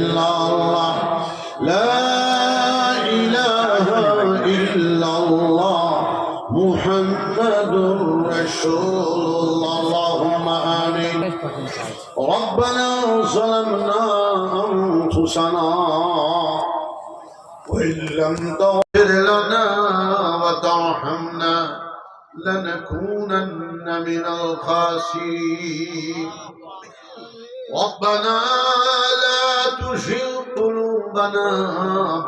إلا الله. لا إله إلا الله. محمد رسول الله. اللهم آمين. ربنا ظلمنا أنفسنا وإن لم تغفر لنا وترحمنا لنكونن من الخاسرين. ربنا لا تزغ قلوبنا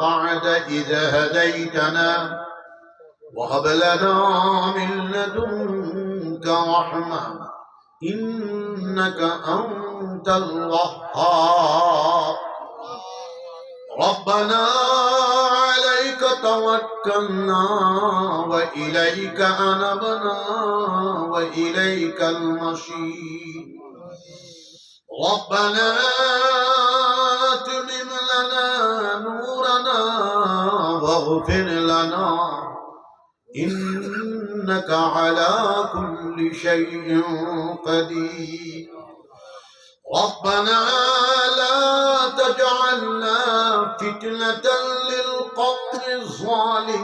بعد إذ هديتنا. وهب لنا من لدنك رحمة. إنك أنت الوهاب. ربنا عليك توكلنا وإليك أنبنا وإليك المصير ربنا واغفر لنا إنك على كل شيء قدير. ربنا لا تجعلنا فتنة للقوم الظالمين.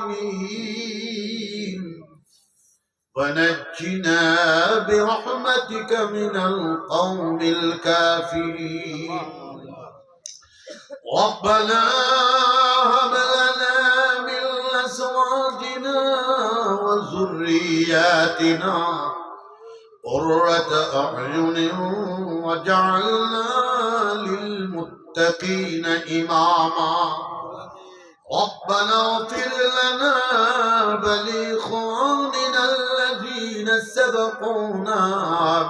ونجنا برحمتك من القوم الكافرين. ربنا هب لنا وذرياتنا قرة أعين وجعلنا للمتقين إماما. ربنا اغفر لنا ولإخواننا الذين سبقونا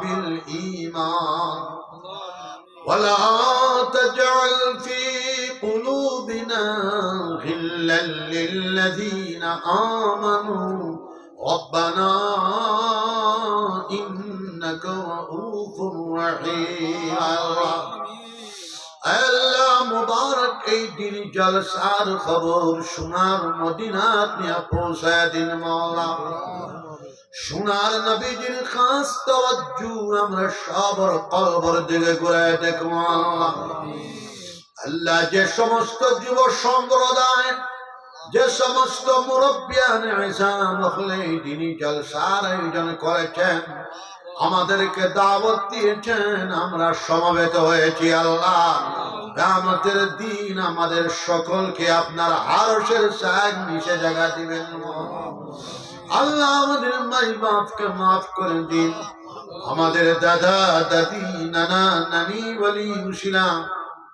بالإيمان. ولا تجعل في قلوبنا غلا للذين آمنوا ربنا إنك رؤوف رحيم আল্লাহ মুবারক এই দিন জলসার খবর সোনার মদিনাত নিয়ে পৌঁছায় দিন মাওলা সোনার নবীজির খাস তওয়াজ্জু আমরা সবর কলবর দিকে ঘুরে দেখব আল্লাহ আল্লাহ যে সমস্ত যুব সম্প্রদায় যে সমস্ত মুরব্বিয়ান আয়োজন করেছেন, আমাদেরকে দাওয়াত দিয়েছেন, আমরা সমবেত হয়েছি আল্লাহ। রামতের দিন আমাদের সকলকে আপনার আরশের সাহায্য নিচে জায়গা দিবেন। আল্লাহ আমাদের মাই বাপকে মাফ করে দিন। আমাদের দাদা, দাদি, নানা, নানি, বলি মুসিলাম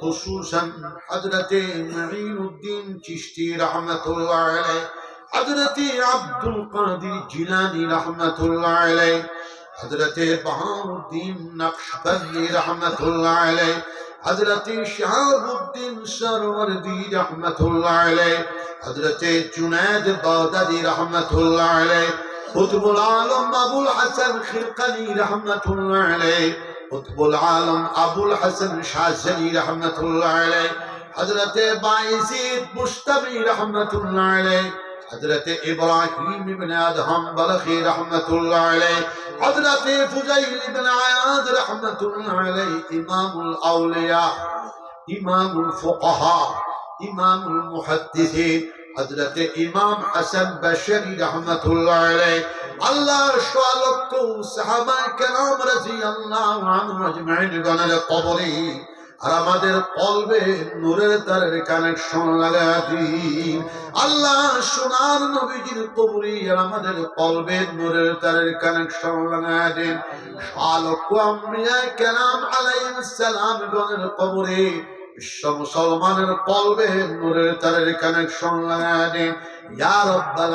خصوصا حضرت معين الدين چشتی رحمت اللہ علیہ حضرت عبد القادر جیلانی رحمت اللہ علیہ حضرت بہاء الدین نقشبندی رحمت اللہ علیہ حضرت شہاب الدین سروردی رحمت اللہ علیہ حضرت جنید بغدادی رحمت اللہ علیہ قطب العالم ابو الحسن خرقنی رحمت اللہ علیہ قطب العالم ابو الحسن شاذلی رحمت اللہ علیہ حضرت باعزید مشتبی رحمت اللہ علیہ حضرت ابراہیم ابن ادہم بلخی رحمت اللہ علیہ حضرت فضیل ابن عیاد رحمت اللہ علیہ امام الاولیاء امام الفقہاء امام المحدثین. حضرت امام আল্লাহ সোয়ালক্ষ আল্লাহ আমাদের কলবে নূরের তারের কানেকশন লাগা দিন। সালাম গণের কবরে, বিশ্ব মুসলমানের নূরের তারের কানেকশন লাগা দিন। ইয়া রব্বাল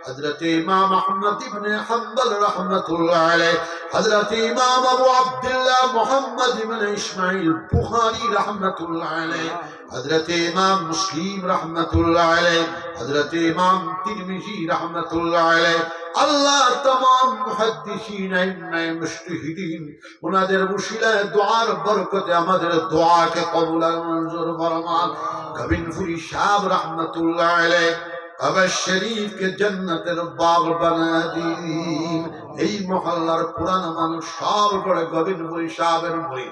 حضرت امام احمد ابن حنبل رحمت اللہ علیہ حضرت امام ابو عبداللہ محمد ابن اسماعیل بخاری رحمت اللہ علیہ حضرت امام مسلم رحمت اللہ علیہ حضرت امام ترمذی رحمت اللہ علیہ আল্লাহ তমাম মুহাদ্দিসিন আইমায়ে মুজতাহিদিন ওনাদের উসিলায় দোয়ার বরকতে আমাদের দোয়াকে কবুল فرمان মঞ্জুর ফরমান গোবিন্দপুরি সাহেব রাহমাতুল্লাহ আলাইহি আমার শরীফকে এই মহল্লার পুরানো মানুষ সব করে মুড়ি মুড়ি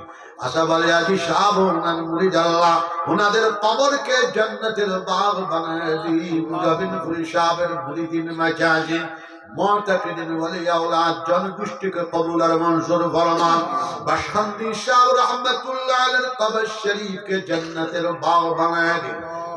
আজি মুড়ি জাল্লা ওনাদের কবরকে বাগ দিন গোবিন্দ মুড়ি সাহেবের মুড়ি দিন মাঝাজি মনটাকে বাগ বানায় দিন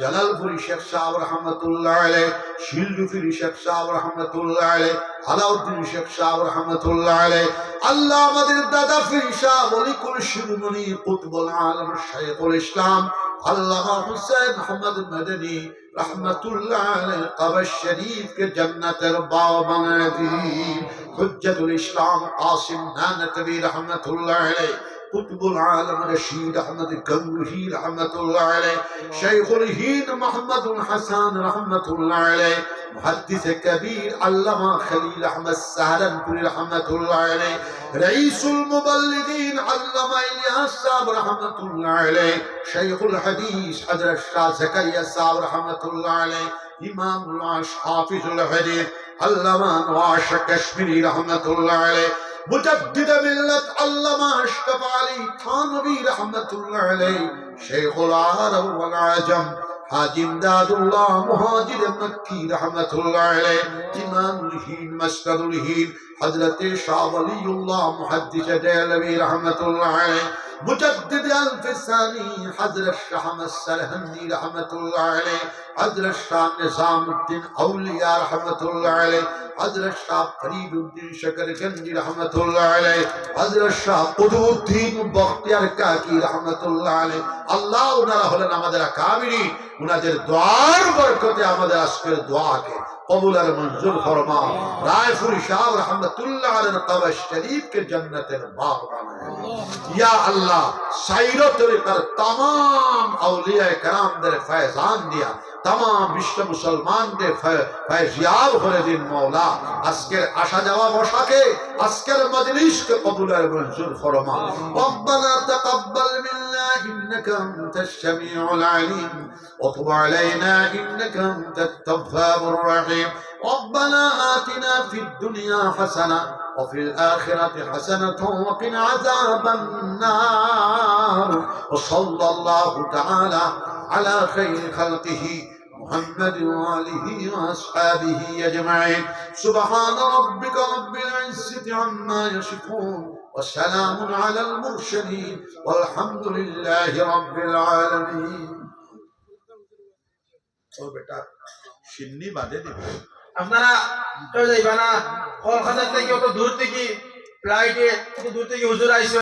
জালালপুরি শেখ সাহেব রহমতুল্লাহ আলাই শিলজুফির শেখ সাহেব রহমতুল্লাহ আলাই আলাউদ্দিন শেখ সাহেব রহমতুল্লাহ আলাই আল্লাহ আমাদের দাদা ফির শাহ অলিকুল শিরোমণি কুতবুল আলম শাইখুল ইসলাম আল্লাহ হুসেন আহমদ মদনী রহমতুল্লাহ আলাই কবর শরীফকে জান্নাতের বাও বানায় দিন হুজ্জতুল ইসলাম কাসিম নানতবী রহমতুল্লাহ আলাই قطب العالم رشيد أحمد الكنوهي رحمة الله عليه. شيخ الهين محمد الحسن رحمة الله عليه. محدث كبير علامة خليل أحمد سهرنپوري رحمة الله عليه. رئيس المبلغين علامة إلياس صاحب رحمة الله عليه. شيخ الحديث حضرت شاه زكريا صاحب رحمة الله عليه. إمام العاش حافظ الحديث علامة نواش كشميري رحمة الله عليه. مجدد ملت علامہ أشرف علی تھانوی رحمت اللہ علیہ شیخ العرب والعجم حاجی امداد اللہ مہاجر مکی رحمت اللہ علیہ إمام الہین مسجد الہین حضرت شاہ ولی اللہ محدث دہلوی رحمت اللہ علیہ مجدد الف ثانی حضرت شاہ السرہندی رحمت اللہ علیہ حضرت شاہ نظام الدین اولیاء رحمت اللہ علیہ হজরত শাহ ফরিদউদ্দিন শকরগঞ্জি রহমতুল্লাহ আলাই হজরত শাহ কুতুবউদ্দিন বখতিয়ার কাকি রহমতুল্লাহ আলাই আল্লাহ ওনারা হলেন আমাদের কামিনী ওনাদের দোয়ার বরকতে আমাদের আজকের দোয়াকে কবুল আর মঞ্জুর ফরমা রায়পুরি শাহ রহমতুল্লাহ আলের কবর শরীফকে জান্নাতের বাগ বানায় يا الله سائر طريقة تمام اولياء کرام در فیضان دیا تمام بشت مسلمان در فیضیاب خردين مولا اسکر عشا جوا موشا کے اسکر مدلیش کے قبول منزل فرما. ربنا تقبل من انك انت السميع العليم وتب علينا انك انت التواب الرحيم ربنا آتنا في الدنيا حسنه وفي الآخرة حسنة وقنا عذاب النار وصلى الله تعالى على خير خلقه محمد وآله وأصحابه أجمعين سبحان ربك رب العزة عما يصفون وسلام على المرسلين والحمد لله رب العالمين ও বেটা সিন্নি বাদে দিবে আপনারা কেউ যাইবা কলকাতা থেকে অত দূর থেকে ফ্লাইটে অত দূর থেকে হুজুর আইসে।